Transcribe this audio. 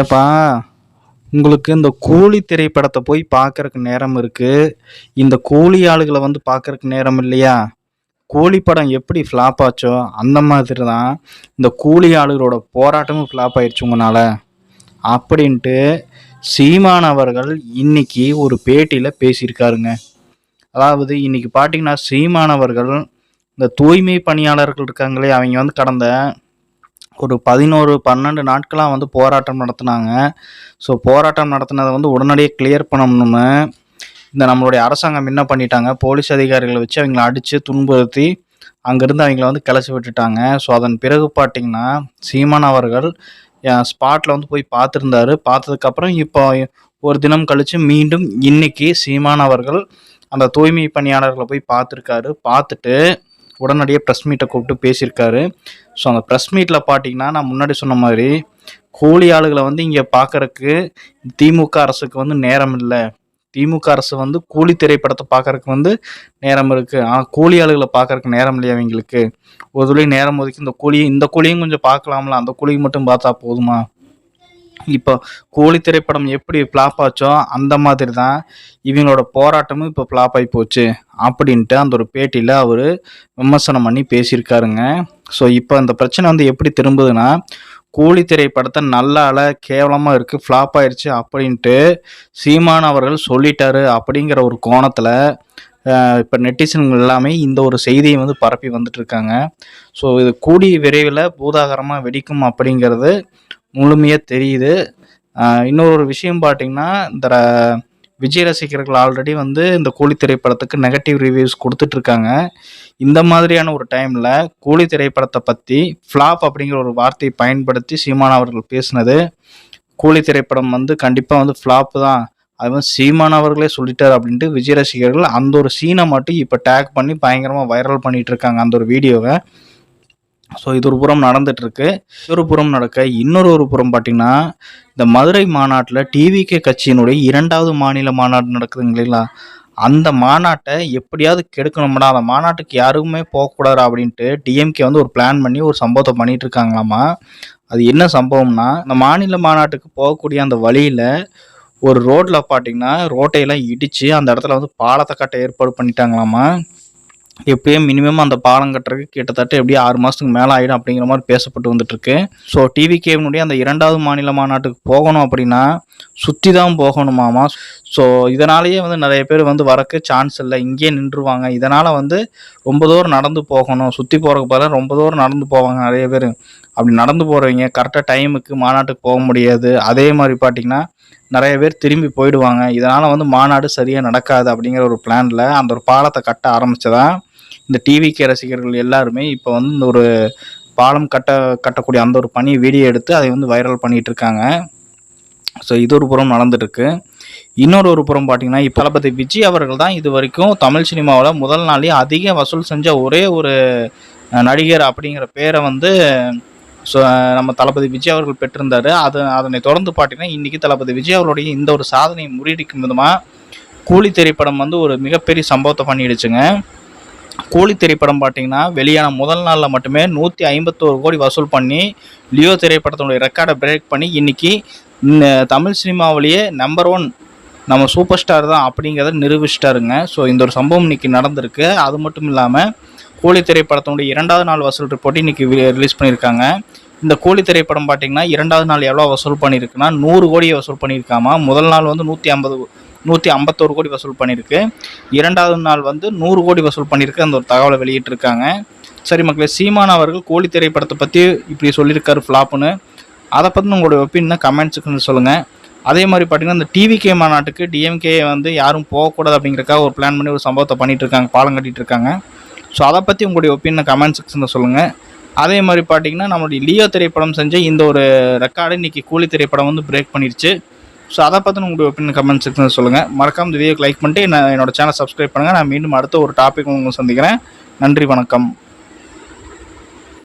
ஏப்பா உங்களுக்கு இந்த கூலி திரைப்படத்தை போய் பார்க்கறக்கு நேரம் இருக்கு. இந்த கூலி ஆளுகளை வந்து பார்க்கறக்கு நேரம் இல்லையா? கூலி படம் எப்படி ஃப்ளாப் ஆச்சோ அந்த மாதிரி தான் இந்த கூலி ஆளுகளோட போராட்டமும் ஃப்ளாப் ஆயிடுச்சு உங்களால் அப்படின்ட்டு சீமான் அவர்கள் இன்னைக்கு ஒரு பேட்டியில் பேசியிருக்காருங்க. அதாவது இன்னைக்கு பார்த்தீங்கன்னா சீமான் அவர்கள் இந்த தூய்மை பணியாளர்கள் இருக்காங்களே அவங்க வந்து கடந்த ஒரு பதினோரு பன்னெண்டு நாட்களாக வந்து போராட்டம் நடத்தினாங்க. ஸோ போராட்டம் நடத்தினதை வந்து உடனடியாக கிளியர் பண்ணணும்னு இந்த நம்மளுடைய அரசாங்கம் என்ன பண்ணிட்டாங்க? போலீஸ் அதிகாரிகளை வச்சு அவங்கள அடித்து துன்புறுத்தி அங்கேருந்து அவங்கள வந்து கிளச்சி விட்டுட்டாங்க. ஸோ அதன் பிறகு பார்த்தீங்கன்னா சீமான் அவர்கள் ஸ்பாட்டில் வந்து போய் பார்த்துருந்தாரு பார்த்ததுக்கப்புறம் இப்போ ஒரு தினம் கழித்து மீண்டும் இன்னைக்கு சீமான் அவர்கள் அந்த தூய்மை பணியாளர்களை போய் பார்த்துருக்காரு பார்த்துட்டு உடனடியாக ப்ரெஸ் மீட்டை கூப்பிட்டு பேசியிருக்காரு. ஸோ அந்த ப்ரெஸ் மீட்டில் பார்த்தீங்கன்னா நான் முன்னாடி சொன்ன மாதிரி கூலி ஆளுகளை வந்து இங்கே பார்க்கறக்கு திமுக அரசுக்கு வந்து நேரம் இல்லை. திமுக அரசு வந்து கூலி திரைப்படத்தை பார்க்கறக்கு வந்து நேரம் இருக்குது ஆனால் கூலி ஆளுகளை பார்க்கறக்கு நேரம் இல்லையா அவங்களுக்கு ஒரு துளி நேரம் ஒதுக்கி இந்த கூலி இந்த கூலியும் கொஞ்சம் பார்க்கலாம்ல அந்த கூலியும் மட்டும் பார்த்தா போதுமா? இப்போ கூலி திரைப்படம் எப்படி ஃப்ளாப் ஆச்சோ அந்த மாதிரி தான் இவங்களோட போராட்டமும் இப்போ ஃப்ளாப் ஆகி போச்சு அப்படின்ட்டு அந்த ஒரு பேட்டியில் அவர் விமர்சனம் பண்ணி பேசியிருக்காருங்க. ஸோ இப்போ அந்த பிரச்சனை வந்து எப்படி திரும்புதுன்னா கூலி திரைப்படத்தை நல்லால கேவலமாக இருக்குது ஃப்ளாப் ஆயிடுச்சு அப்படின்ட்டு சீமான் அவர்கள் சொல்லிட்டாரு அப்படிங்கிற ஒரு கோணத்தில் இப்போ நெட்டிசன்கள் எல்லாமே இந்த ஒரு செய்தியை வந்து பரப்பி வந்துட்டு இருக்காங்க. ஸோ இது கூடிய விரைவில் பூதாகரமாக வெடிக்கும் அப்படிங்கிறது முழுமையாக தெரியுது. இன்னொரு விஷயம் பார்த்தீங்கன்னா இந்த ர- விஜய் ரசிகர்கள் ஆல்ரெடி வந்து இந்த கூலி திரைப்படத்துக்கு நெகட்டிவ் ரிவ்யூஸ் கொடுத்துட்ருக்காங்க. இந்த மாதிரியான ஒரு டைமில் கூலி திரைப்படத்தை பற்றி ஃப்ளாப் அப்படிங்கிற ஒரு வார்த்தையை பயன்படுத்தி சீமான் அவர்கள் பேசினது. கூலி திரைப்படம் வந்து கண்டிப்பாக வந்து ஃப்ளாப் தான். அது வந்து சீமான் அவர்களே சொல்லிட்டார் அப்படின்ட்டு விஜய் ரசிகர்கள் அந்த ஒரு சீனை மட்டும் இப்போ டேக் பண்ணி பயங்கரமாக வைரல் பண்ணிகிட்டு இருக்காங்க அந்த ஒரு வீடியோவை ஸோ இது ஒரு புறம் நடந்துட்டு ஒரு புறம் நடக்க இன்னொரு ஒரு புறம் பார்த்தீங்கன்னா இந்த மதுரை மாநாட்டில் டிவிகே கட்சியினுடைய இரண்டாவது மாநில மாநாடு நடக்குதுங்க இல்லைங்களா? அந்த மாநாட்டை எப்படியாவது கெடுக்கணும்னா அந்த மாநாட்டுக்கு யாருமே போகக்கூடாது அப்படின்ட்டு டிஎம்கே வந்து ஒரு பிளான் பண்ணி ஒரு சம்பவத்தை பண்ணிட்டு இருக்காங்களாமா? அது என்ன சம்பவம்னா இந்த மாநில மாநாட்டுக்கு போகக்கூடிய அந்த வழியில் ஒரு ரோட்டில் பார்த்தீங்கன்னா ரோட்டையெல்லாம் இடித்து அந்த இடத்துல வந்து பாலத்தை கட்ட ஏற்பாடு பண்ணிட்டாங்களாமா? எப்பயும் மினிமம் அந்த பாலம் கட்டுறதுக்கு கிட்டத்தட்ட எப்படியும் ஆறு மாதத்துக்கு மேலே ஆகிடும் அப்படிங்கிற மாதிரி பேசப்பட்டு வந்துட்டுருக்கு. ஸோ டிவிகேவினுடைய அந்த இரண்டாவது மாநில மாநாட்டுக்கு போகணும் அப்படின்னா சுற்றி தான் போகணுமாமா ஸோ இதனாலேயே வந்து நிறைய பேர் வந்து வரக்கு சான்ஸ் இல்லை. இங்கேயே நின்றுவாங்க இதனால் வந்து ரொம்ப தூரம் நடந்து போகணும். சுற்றி போகிறதுக்கு பதிலாக ரொம்ப தூரம் நடந்து போவாங்க நிறைய பேர். அப்படி நடந்து போகிறவங்க கரெக்டாக டைமுக்கு மாநாட்டுக்கு போக முடியாது. அதே மாதிரி பார்த்தீங்கன்னா நிறைய பேர் திரும்பி போயிடுவாங்க. இதனால் வந்து மாநாடு சரியாக நடக்காது அப்படிங்கிற ஒரு பிளானில் அந்த ஒரு பாலத்தை கட்ட ஆரம்பித்ததான் இந்த டிவிகே ரசிகர்கள் எல்லாருமே இப்போ வந்து இந்த ஒரு பாலம் கட்ட கட்டக்கூடிய அந்த ஒரு பணி வீடியோ எடுத்து அதை வந்து வைரல் பண்ணிகிட்டு இருக்காங்க. ஸோ இது ஒரு புறம் நடந்துட்டுருக்கு. இன்னொரு ஒரு புறம் பார்த்தீங்கன்னா இப்போ தளபதி விஜய் அவர்கள் தான் இது வரைக்கும் தமிழ் சினிமாவில் முதல் நாளே அதிக வசூல் செஞ்ச ஒரே ஒரு நடிகர் அப்படிங்கிற பேரை வந்து ஸோ நம்ம தளபதி விஜய் அவர்கள் பெற்றிருந்தார். அது அதனை தொடர்ந்து பார்த்தீங்கன்னா இன்றைக்கி தளபதி விஜய் அவர்களுடைய இந்த ஒரு சாதனையை முறியடிக்கும் விதமாக கூலி திரைப்படம் வந்து ஒரு மிகப்பெரிய சம்பவத்தை பண்ணிடுச்சுங்க. கூலி திரைப்படம் பார்த்தீங்கன்னா வெளியான முதல் நாளில் மட்டுமே நூற்றி ஐம்பத்தோரு கோடி வசூல் பண்ணி லியோ திரைப்படத்தினுடைய ரெக்கார்டை பிரேக் பண்ணி இன்றைக்கி இந்த தமிழ் சினிமாவிலேயே நம்பர் ஒன் நம்ம சூப்பர் ஸ்டார் தான் அப்படிங்கிறத நிரூபிச்சிட்டாருங்க. ஸோ இந்த ஒரு சம்பவம் இன்னைக்கு நடந்திருக்கு. அது மட்டும் இல்லாமல் கூலி திரைப்படத்தோட இரண்டாவது நாள் வசூல் ரிப்போர்ட் இன்னைக்கு ரிலீஸ் பண்ணியிருக்காங்க. இந்த கூலி திரைப்படம் பார்த்தீங்கன்னா இரண்டாவது நாள் எவ்வளோ வசூல் பண்ணியிருக்குன்னா நூறு கோடியை வசூல் பண்ணியிருக்காமா? முதல் நாள் வந்து நூற்றி ஐம்பது நூற்றி ஐம்பத்தோரு கோடி வசூல் பண்ணியிருக்கு. இரண்டாவது நாள் வந்து நூறு கோடி வசூல் பண்ணியிருக்கு அந்த ஒரு தகவலை வெளியிட்டிருக்காங்க. சரி மக்களே சீமான் அவர்கள் கோழி திரைப்படத்தை பற்றி இப்படி சொல்லியிருக்காரு ஃப்ளாப்னு அதை பற்றி உங்களுடைய ஒப்பீனியன் கமெண்ட்ஸுக்குன்னு சொல்லுங்கள் அதே மாதிரி பார்த்தீங்கன்னா இந்த டிவிகே மாநாட்டுக்கு டிஎம்கே வந்து யாரும் போகக்கூடாது அப்படிங்கிறக்காக ஒரு பிளான் பண்ணி ஒரு சம்பவத்தை பண்ணிட்டு இருக்காங்க பாலம் கட்டிட்டு இருக்காங்க. ஸோ அதை பற்றி உங்களுடைய ஒப்பீனியன் கமெண்ட் செக்ஷனில் சொல்லுங்கள் அதே மாதிரி பார்த்தீங்கன்னா நம்மளுடைய லியோ திரைப்படம் செஞ்ச இந்த ஒரு ரெக்கார்டு இன்றைக்கி கூலி திரைப்படம் வந்து பிரேக் பண்ணிடுச்சு ஸோ அதை பற்றி உங்களுடைய ஒப்பீனியன் கமெண்ட் செக்ஷனில் சொல்லுங்கள் மறக்காம இந்த வீடியோக்கு லைக் பண்ணிட்டு என்ன என்னோட சேனல் சப்ஸ்கிரைப் பண்ணுங்கள் நான் மீண்டும் அடுத்த ஒரு டாபிக் உங்களுக்கு சந்திக்கிறேன். நன்றி வணக்கம்.